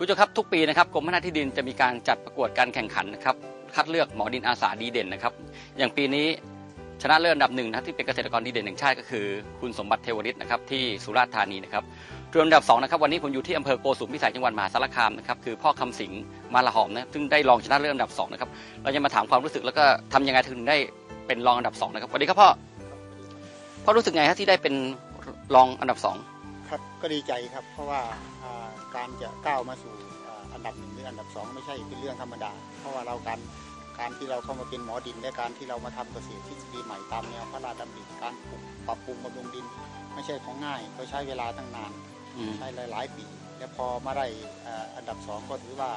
คุณผู้ชมครับทุกปีนะครับกรมพัฒนาที่ดินจะมีการจัดประกวดการแข่งขันนะครับคัดเลือกหมอดินอาสาดีเด่นนะครับ อย่างปีนี้ชนะเลิศอันดับหนึ่งนะที่เป็นเกษตรกรดีเด่นแห่งชาติก็คือ คุณสมบัติเทวริตนะครับที่สุราษฎร์ธานีนะครับส่วนอันดับสองนะครับวันนี้ผมอยู่ที่อำเภอโกสุมพิสัยจังหวัดมหาสารคามนะครับคือพ่อคำสิงห์มาละหอมนะซึ่งได้รองชนะเลิศอันดับสองนะครับเราจะมาถามความรู้สึกแล้วก็ทำยังไงถึงได้เป็นรองอันดับสองนะครับสวัสดีครับพ่อพ่อรู้สึกไงฮะที่ได้เป็นรองอันดับสอง ครับก็ดีใจครับ เพราะว่าอ่าการจะก้าวมาสู่อ่าอันดับหนึ่งหรืออันดับสองไม่ใช่เป็นเรื่องธรรมดา เพราะว่าเราการการที่เราเข้ามาเป็นหมอดินและการที่เรามาทำเกษตรทฤษฎีใหม่ตามแนวพระราชดำริการปลูกปรับปรุงบำรุงดิน ไม่ใช่ของง่ายก็ใช้เวลาตั้งนานอืมใช้หลาย ๆ ปี และพอมาได้อ่าอันดับสองก็ถือว่า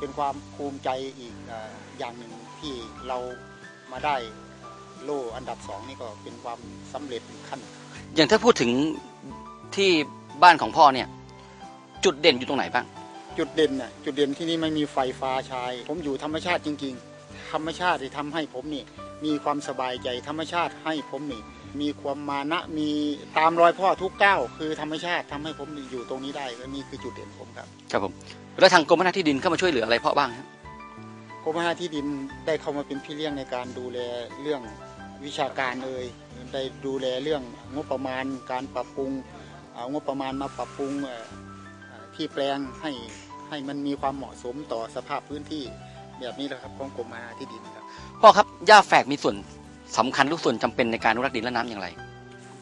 เป็นความภูมิใจอีกอ่าอย่างหนึ่งที่เรามาได้โล่อันดับสองนี่ก็เป็นความสำเร็จขั้น อย่างถ้าพูดถึง ที่บ้านของพ่อเนี่ย จุดเด่นอยู่ตรงไหนบ้าง จุดเด่นน่ะจุดเด่นที่นี่ไม่มีไฟฟ้าใช้ผมอยู่ธรรมชาติจริง ๆ ธรรมชาติที่ทำให้ผมนี่มีความสบายใจธรรมชาติให้ผมนี่มีความมานะมีตามรอยพ่อทุกก้าวคือธรรมชาติทำให้ผมอยู่ตรงนี้ได้ก็นี่คือจุดเด่นผมครับ ครับผมแล้วทางกรมพัฒนาที่ดินเข้ามาช่วยเหลืออะไรพ่อบ้างครับกรมพัฒนาที่ดินได้เข้ามาเป็นพี่เลี้ยงในการดูแลเรื่องวิชาการเอ่ยได้ดูแลเรื่องงบประมาณการปรับปรุง เอางบประมาณมาปรับปรุงเอ่อเอ่อที่แปลงให้ให้มันมีความเหมาะสมต่อสภาพพื้นที่แบบนี้แหละครับของกรมพัฒนาที่ดินครับพ่อครับหญ้าแฝกมีส่วนสำคัญหรือส่วนจำเป็นในการอนุรักษ์ดินและน้ำอย่างไร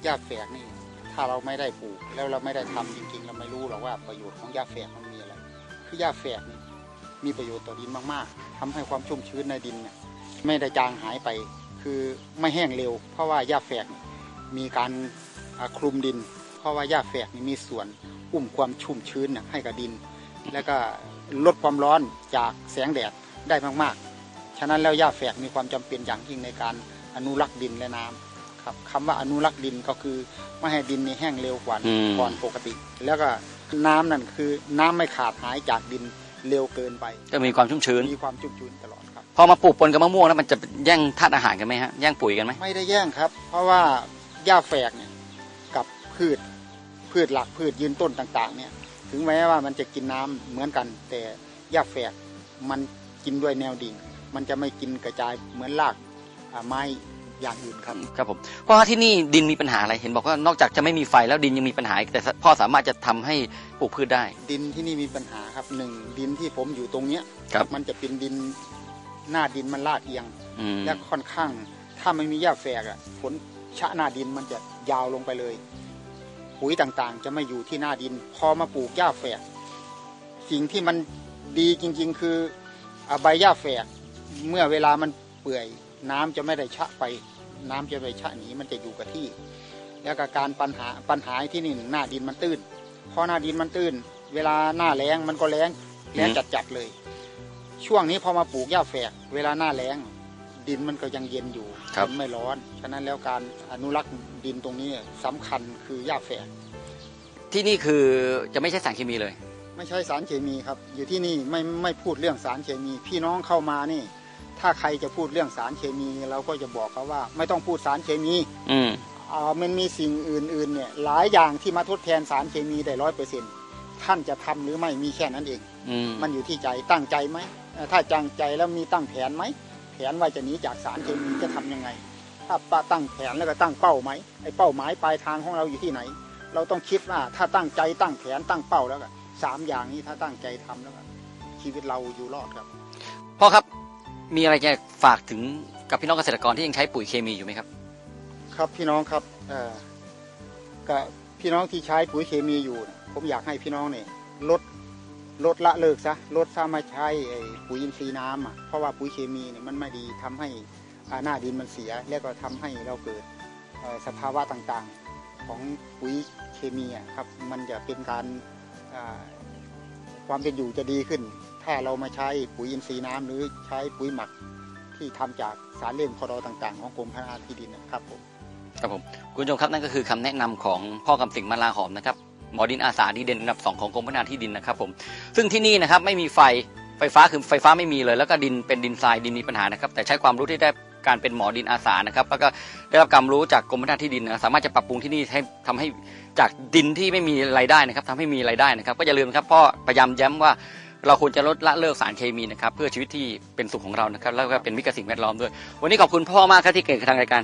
หญ้าแฝกนี่ถ้าเราไม่ได้ปลูกแล้วเราไม่ได้ทำจริงๆ เราไม่รู้หรอกว่าประโยชน์ของหญ้าแฝกมันมีอะไรคือหญ้าแฝกนี่มีประโยชน์ต่อดินมากๆทำให้ความชุ่มชื้นในดินเนี่ยไม่ได้จางหายไป คือไม่แห้งเร็ว เพราะว่าหญ้าแฝกนี่มีการอ่าคลุมดิน เพราะว่าหญ้าแฝกนี่มีส่วนอุ้มความชุ่มชื้นน่ะให้กับดิน แล้วก็ลดความร้อนจากแสงแดดได้มากๆ ฉะนั้นแล้วหญ้าแฝกมีความจำเป็นอย่างยิ่งในการอนุรักษ์ดินและน้ำครับคำว่าอนุรักษ์ดินก็คือไม่ให้ดินนี่แห้งเร็วกว่าอืมก่อนปกติ แล้วก็น้ำนั่นคือน้ำไม่ขาดหายจากดินเร็วเกินไป ก็มีความชุ่มชื้นมีความชุ่มชื้นตลอดครับพอมาปลูกปนกับมะม่วงแล้วมันจะแย่งธาตุอาหารกันไหมฮะแย่งปุ๋ยกันไหมไม่ได้แย่งครับ เพราะว่าหญ้าแฝกเนี่ยกับ พืชพืชหลักพืชยืนต้นต่างๆเนี่ยถึงแม้ว่ามันจะกินน้ำเหมือนกัน แต่หญ้าแฝกมันกินด้วยแนวดิ่ง มันจะไม่กินกระจายเหมือนรากอ่าไม้อย่างอื่นครับครับผมพ่อฮะที่นี่ดินมีปัญหาอะไรเห็นบอกว่านอกจากจะไม่มีไฟแล้วดินยังมีปัญหาอีกแต่พ่อสามารถจะทำให้ปลูกพืชได้ ดินที่นี่มีปัญหาครับหนึ่งดินที่ผมอยู่ตรงเนี้ยครับมันจะเป็นดินหน้าดินมันลาดเอียงอืมและค่อนข้าง ถ้าไม่มีหญ้าแฝกอะฝนชะหน้าดินมันจะยาวลงไปเลย ปุ๋ยต่างๆ จะไม่อยู่ที่หน้าดิน พอมาปลูกหญ้าแฝก สิ่งที่มันดีจริง ๆ คือใบหญ้าแฝก เมื่อเวลามันเปื่อย น้ำจะไม่ได้ชะไป น้ำจะไม่ชะหนีมันจะอยู่กับที่ แล้วก็การปัญหาปัญหาที่นี่หน้าดินมันตื้นพอหน้าดินมันตื้น เวลาหน้าแล้งมันก็แล้งแล้งจัดๆเลย ช่วงนี้พอมาปลูกหญ้าแฝก เวลาหน้าแล้ง ดินมันก็ยังเย็นอยู่ครับดินไม่ร้อน ฉะนั้นแล้วการอนุรักษ์ดินตรงนี้สำคัญคือหญ้าแฝกที่นี่คือจะไม่ใช่สารเคมีเลย ไม่ใช่สารเคมีครับ อยู่ที่นี่ไม่ไม่พูดเรื่องสารเคมี พี่น้องเข้ามานี่ ถ้าใครจะพูดเรื่องสารเคมี เราก็จะบอกเขาว่า ไม่ต้องพูดสารเคมีอืม อ่ามันมีสิ่งอื่นๆเนี่ยหลายอย่างที่มาทดแทนสารเคมีได้ร้อยเปอร์เซ็นต์ท่านจะทำหรือไม่มีแค่นั้นเอง อืมมันอยู่ที่ใจตั้งใจไหมเอ่อถ้าจังใจแล้วมีตั้งแผนไหมแผนว่าจะหนีจากสารเคมีจะทำยังไง ถ้าปะตั้งแผนแล้วก็ตั้งเป้าไหมไอ้เป้าหมายปลายทางของเราอยู่ที่ไหน เราต้องคิดว่าถ้าตั้งใจตั้งแผนตั้งเป้าแล้วก็สามอย่างนี้ถ้าตั้งใจทำแล้วก็ชีวิตเราอยู่รอดครับพ่อครับมีอะไรจะฝากถึงกับพี่น้องเกษตรกรที่ยังใช้ปุ๋ยเคมีอยู่ไหมครับ ครับพี่น้องครับเอ่อกับพี่น้องที่ใช้ปุ๋ยเคมีอยู่น่ะผมอยากให้พี่น้องเนี่ยลด ลดละเลิกซะลดซะมาใช้ปุ๋ยอินทรีย์น้ำอะเพราะว่าปุ๋ยเคมีเนี่ยมันไม่ดีทำให้อ่าหน้าดินมันเสีย แล้วก็ทำให้เราเกิดสภาวะต่างๆของปุ๋ยเคมีอะครับมันจะเป็นการความเป็นอยู่จะดีขึ้น ถ้าเรามาใช้ปุ๋ยอินทรีย์น้ำหรือใช้ปุ๋ยหมักที่ทำจากสารเลี่ยงคอรอต่างๆ ของกรมพัฒนาที่ดินนะครับผมครับผมคุณผู้ชมครับนั่นก็คือคำแนะนำของพ่อกำสิงมาลาหอมนะครับ หมอดินอาสาดีเด่นอันดับสองของกรมพัฒนาที่ดินนะครับผมซึ่งที่นี่นะครับไม่มีไฟไฟฟ้าคือไฟฟ้าไม่มีเลย แล้วก็ดินเป็นดินทรายดินมีปัญหานะครับแต่ใช้ความรู้ที่ได้การเป็นหมอดินอาสานะครับแล้วก็ได้รับความรู้จากกรมพัฒนาที่ดินนะสามารถจะปรับปรุงที่นี่ให้ทำให้จากดินที่ไม่มีรายได้นะครับทำให้มีรายได้นะครับ ก็อย่าลืมครับพ่อพยายามย้ำว่าเราควรจะลดละเลิกสารเคมีนะครับเพื่อชีวิตที่เป็นสุขของเรานะครับแล้วก็เป็นมิตรกับสิ่งแวดล้อมด้วย วันนี้ขอบคุณพ่อมากครับที่เก่งทางรายการ